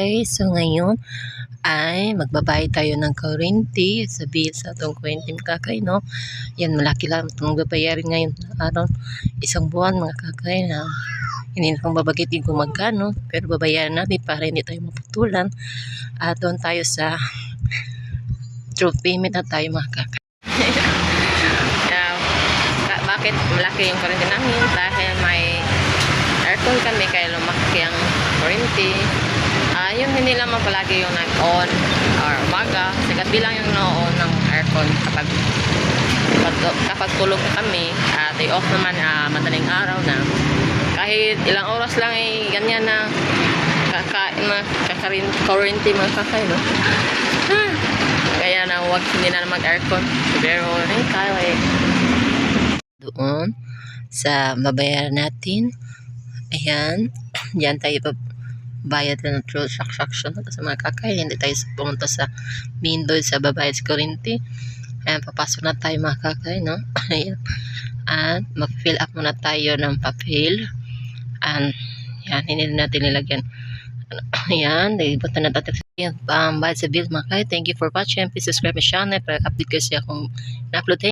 Okay, so ngayon ay magbabayad tayo ng kurente sa bill sa itong kurente mga kakay, no? Yan, malaki lang itong babayarin ngayon araw. Isang buwan mga kakay na hindi na kong babagitin kung magkano, pero babayaran natin para hindi tayo maputulan. At doon tayo sa true payment na tayo mga kakay. Ka- bakit malaki yung kurente namin? Dahil may aircon kami kaya lumaki ang kurente. Ah, yun hindi naman palagi yung nag-on or umaga. Kasi gabi lang yung no-on ng aircon kapag kapag, kapag tulog kami. At day off naman ah, madaling araw na. Kahit ilang oras lang ay ganyan na kakain na kakarin kurente mga kakay no. Ah, kaya na wag hindi na mag-aircon. Pero rin tayo eh. Doon sa babayaran natin. Ayan. Diyan tayo bayad na ng true transaction sa mga kakay. Hindi tayo pumunta sa main doon sa babayad sa kurente. Ayan, papasok na tayo mga kakay, no? Ayan. At mag-fill up muna tayo ng papel. And, yan, hindi na natin nilagyan. Ano, Ayan, nagibot na natin. Um, bayad sa bill mga kakay. Thank you for watching. Please subscribe my channel para update kasi akong na-upload